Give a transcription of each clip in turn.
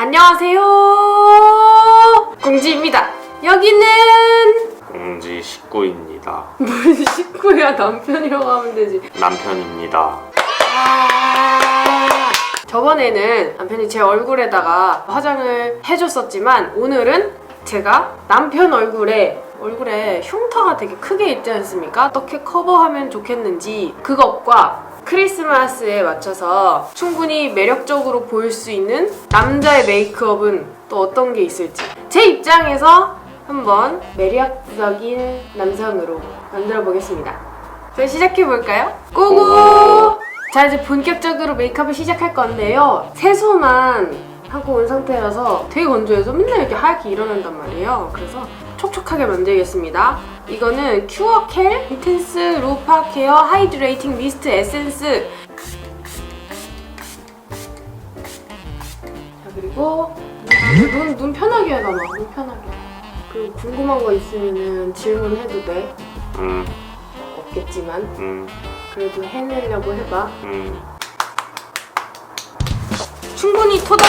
안녕하세요. 공지입니다. 여기는 공지 식구입니다. 무슨 식구야 남편이라고 하면 되지. 남편입니다. 아~ 저번에는 남편이 제 얼굴에다가 화장을 해줬었지만 오늘은 제가 남편 얼굴에 얼굴에 흉터가 되게 크게 있지 않습니까? 어떻게 커버하면 좋겠는지 그것과 크리스마스에 맞춰서 충분히 매력적으로 보일 수 있는 남자의 메이크업은 또 어떤 게 있을지 제 입장에서 한번 매력적인 남성으로 만들어 보겠습니다. 자 시작해 볼까요? 고고! 자 이제 본격적으로 메이크업을 시작할 건데요. 세수만 하고 온 상태라서 되게 건조해서 맨날 이렇게 하얗게 일어난단 말이에요. 그래서 촉촉하게 만들겠습니다. 이거는 큐어켈 인텐스 루파 케어 하이드레이팅 미스트 에센스. 자 그리고 눈, 눈 편하게 해놔봐 눈 편하게. 그리고 궁금한 거 있으면 질문해도 돼. 음, 없겠지만. 음, 그래도 해내려고 해봐. 음. 충분히 토닥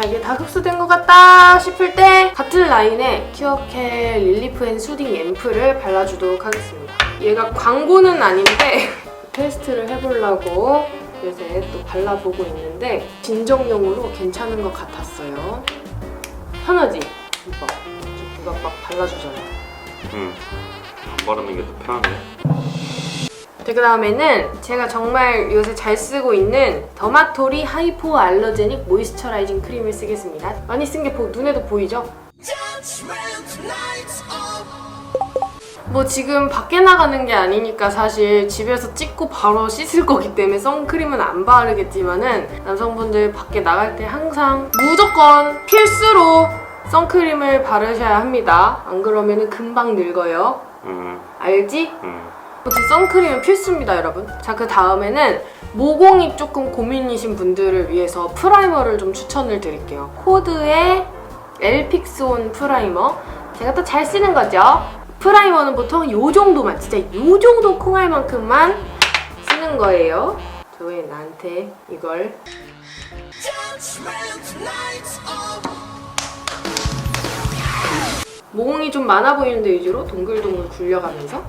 자 이게 다 흡수된 것 같다 싶을 때 같은 라인에 큐어켈 릴리프 앤 수딩 앰플을 발라주도록 하겠습니다 얘가 광고는 아닌데 테스트를 해보려고 요새 또 발라보고 있는데 진정용으로 괜찮은 것 같았어요 편하지? 이거 누가 막 발라주잖아 음. 안 바르는 게 더 편하네. 그 다음에는 제가 정말 요새 잘 쓰고 있는 더마토리 하이포 알러제닉 모이스처라이징 크림을 쓰겠습니다. 많이 쓴 게 눈에도 보이죠? 뭐 지금 밖에 나가는 게 아니니까 사실 집에서 찍고 바로 씻을 거기 때문에 선크림은 안 바르겠지만은 남성분들 밖에 나갈 때 항상 무조건 필수로 선크림을 바르셔야 합니다. 안 그러면 금방 늙어요. 음, 알지? 음. 어쨌든 선크림은 필수입니다, 여러분. 자, 그 다음에는 모공이 조금 고민이신 분들을 위해서 프라이머를 좀 추천을 드릴게요. 코드의 엘픽스온 프라이머. 제가 또 잘 쓰는 거죠. 프라이머는 보통 요 정도만, 진짜 요 정도 콩알만큼만 쓰는 거예요. 저 왜 나한테 이걸 모공이 좀 많아 보이는데 위주로 동글동글 굴려가면서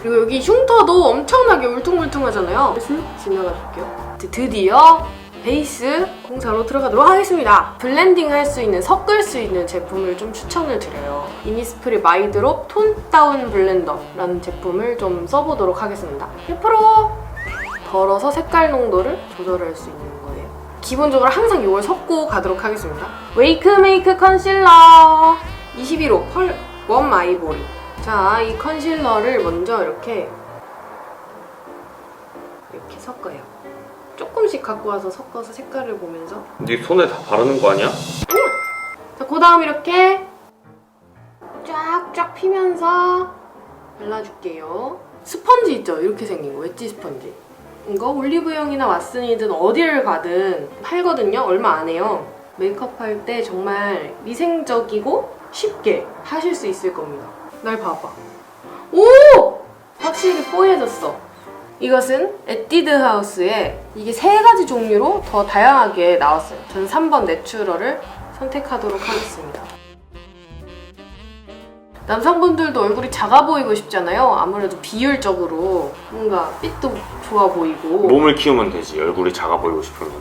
그리고 여기 흉터도 엄청나게 울퉁불퉁하잖아요. 슥 지나가 줄게요. 드디어 베이스 공사로 들어가도록 하겠습니다. 블렌딩 할 수 있는, 섞을 수 있는 제품을 좀 추천을 드려요. 이니스프리 마이드롭 톤 다운 블렌더라는 제품을 좀 써보도록 하겠습니다. 100% 덜어서 색깔 농도를 조절할 수 있는 거예요. 기본적으로 항상 이걸 섞고 가도록 하겠습니다. 웨이크 메이크 컨실러 21호 펄, 웜 아이보리 자, 이 컨실러를 먼저 이렇게 이렇게 섞어요. 조금씩 갖고 와서 섞어서 색깔을 보면서 네 손에 다 바르는 거 아니야? 자, 그 다음 이렇게 쫙쫙 피면서 발라줄게요. 스펀지 있죠? 이렇게 생긴 거, 웨지 스펀지. 이거 올리브영이나 왓슨이든 어디를 가든 팔거든요. 얼마 안 해요. 메이크업 할 때 정말 위생적이고 쉽게 하실 수 있을 겁니다. 날 봐봐. 오! 확실히 뽀얘졌어. 이것은 에뛰드 하우스에 이게 세 가지 종류로 더 다양하게 나왔어요. 저는 3번 내추럴을 선택하도록 하겠습니다. 남성분들도 얼굴이 작아 보이고 싶잖아요. 아무래도 비율적으로 뭔가 핏도 좋아 보이고 몸을 키우면 되지. 얼굴이 작아 보이고 싶으면.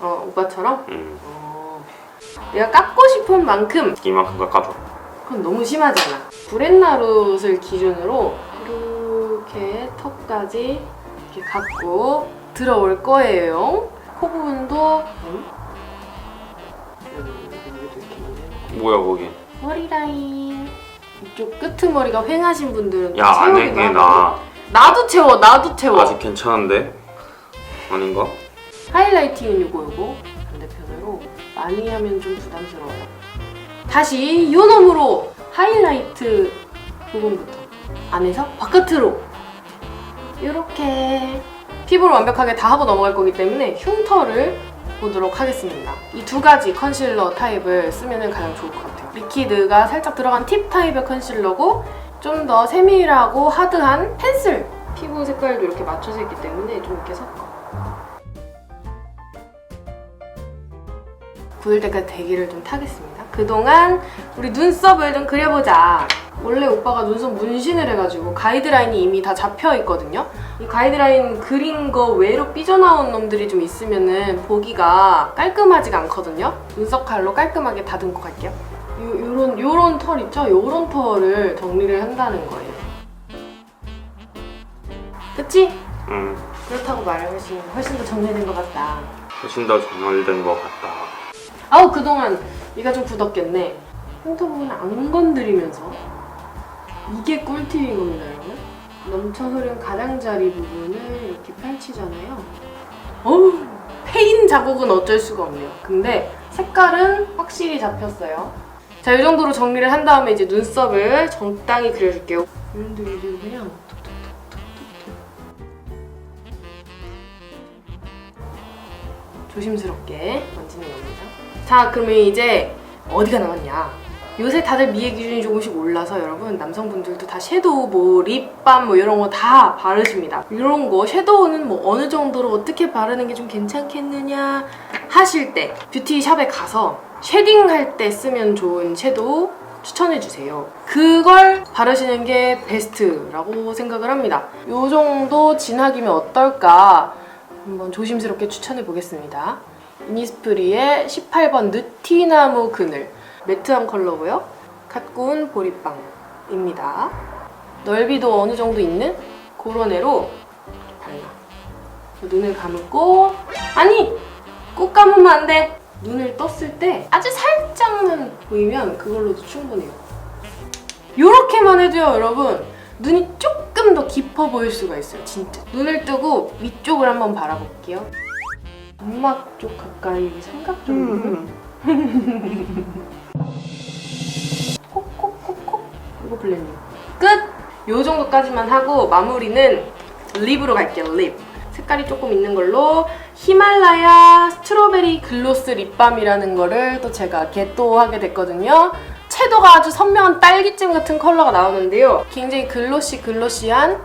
어, 오빠처럼 음. 어, 내가 깎고 싶은 만큼 이만큼 깎아줘. 그건 너무 심하잖아. 브렛나룻을 기준으로 이렇게 턱까지 이렇게 갖고 들어올 거예요. 코 부분도 음. 뭐야 거기? 머리 라인 이쪽 끄트머리가 횡하신 분들은 야, 안 채우기도 해. 나. 나도 채워 나도 채워 아직 괜찮은데? 아닌가? 하이라이팅은 요거 요거 반대편으로 많이 하면 좀 부담스러워요 다시 요 놈으로 하이라이트 부분부터 안에서 바깥으로 이렇게 피부를 완벽하게 다 하고 넘어갈 거기 때문에 흉터를 보도록 하겠습니다. 이 두 가지 컨실러 타입을 쓰면 가장 좋을 것 같아요. 리퀴드가 살짝 들어간 팁 타입의 컨실러고 좀 더 세밀하고 하드한 펜슬 피부 색깔도 이렇게 맞춰져 있기 때문에 좀 이렇게 섞어. 굳을 때까지 대기를 좀 타겠습니다. 그동안 우리 눈썹을 좀 그려보자. 원래 오빠가 눈썹 문신을 해가지고 가이드라인이 이미 다 잡혀 있거든요. 이 가이드라인 그린 거 외로 삐져나온 놈들이 좀 있으면은 보기가 깔끔하지가 않거든요. 눈썹 칼로 깔끔하게 다듬고 갈게요. 요, 요런, 요런 털 있죠? 요런 털을 정리를 한다는 거예요. 그치? 음, 그렇다고 말을 훨씬, 훨씬 더 정리된 것 같다. 훨씬 더 정렬된 것 같다. 아우 그동안 이가 좀 굳었겠네. 부분을 안 건드리면서 이게 꿀팁인 겁니다, 여러분. 넘쳐 흐른 가장자리 부분을 이렇게 펼치잖아요. 어우 페인 자국은 어쩔 수가 없네요. 근데 색깔은 확실히 잡혔어요. 자, 이 정도로 정리를 한 다음에 이제 눈썹을 적당히 그려줄게요. 여러분들 이제 그냥 조심스럽게 만지는 겁니다. 자, 그러면 이제 어디가 남았냐? 요새 다들 미의 기준이 조금씩 올라서 여러분 남성분들도 다 섀도우 뭐 립밤 뭐 이런 거 다 바르십니다. 이런 거 섀도우는 뭐 어느 정도로 어떻게 바르는 게 좀 괜찮겠느냐 하실 때 뷰티샵에 가서 쉐딩 할 때 쓰면 좋은 섀도우 추천해 주세요. 그걸 바르시는 게 베스트라고 생각을 합니다. 요 정도 진하기면 어떨까 한번 조심스럽게 추천해 보겠습니다. 이니스프리의 18번 느티나무 그늘 매트한 컬러고요. 갓 구운 보리빵입니다. 넓이도 어느 정도 있는 그런 애로 발라. 눈을 감고 아니 꼭 감으면 안 돼. 눈을 떴을 때 아주 살짝만 보이면 그걸로도 충분해요. 요렇게만 해도요, 여러분. 눈이 조금 더 깊어 보일 수가 있어요, 진짜. 눈을 뜨고 위쪽을 한번 바라볼게요. 점막 쪽 가까이 삼각 정도는 콕콕콕콕. 이거 블렌딩. 끝! 요 정도까지만 하고 마무리는 립으로 갈게요 립. 색깔이 조금 있는 걸로 히말라야 스트로베리 글로스 립밤이라는 거를 또 제가 개또하게 됐거든요. 채도가 아주 선명한 딸기잼 같은 컬러가 나오는데요. 굉장히 글로시 글로시한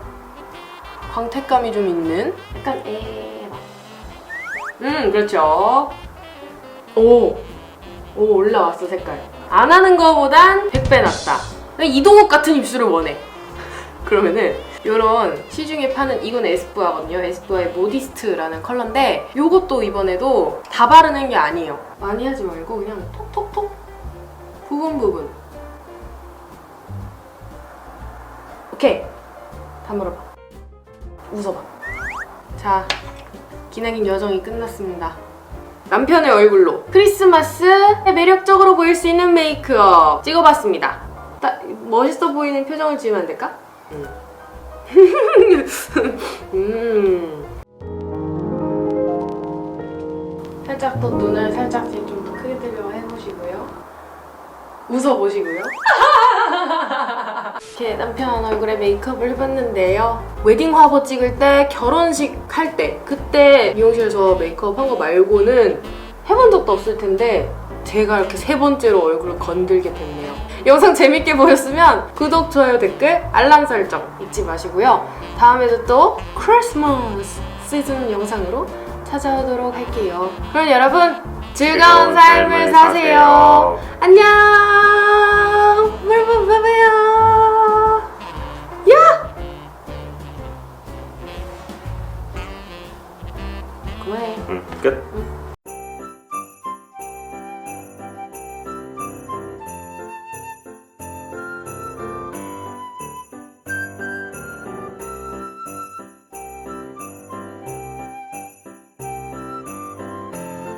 광택감이 좀 있는 약간 에바 음 그렇죠. 오, 오 올라왔어 색깔. 안 하는 거보단 100배 낫다. 이동욱 같은 입술을 원해. 그러면은 요런 시중에 파는 이건 에스쁘아거든요. 에스쁘아의 모디스트라는 컬러인데 요것도 이번에도 다 바르는 게 아니에요. 많이 하지 말고 그냥 톡톡톡 부분 부분. 오케이. 다 물어봐. 웃어봐. 자 기나긴 여정이 끝났습니다 남편의 얼굴로 크리스마스에 매력적으로 보일 수 있는 메이크업 찍어봤습니다. 딱 멋있어 보이는 표정을 지으면 안 될까? 음. 음. 살짝 더 눈을 살짝 좀 더 크게 뜨려 해보시고요. 웃어보시고요. 이렇게 남편 얼굴에 메이크업을 해봤는데요. 웨딩 화보 찍을 때, 결혼식 할 때, 그때 미용실에서 메이크업 한 거 말고는 해본 적도 없을 텐데 제가 이렇게 세 번째로 얼굴을 건들게 됐네요. 영상 재밌게 보셨으면 구독, 좋아요, 댓글, 알람 설정 잊지 마시고요. 다음에도 또 크리스마스 시즌 영상으로 찾아오도록 할게요. 그럼 여러분 즐거운 삶을 사세요. 안녕. 뭐, 뭐, 뭐, 물물물물요. 야. 고해. 응, 끝. 응.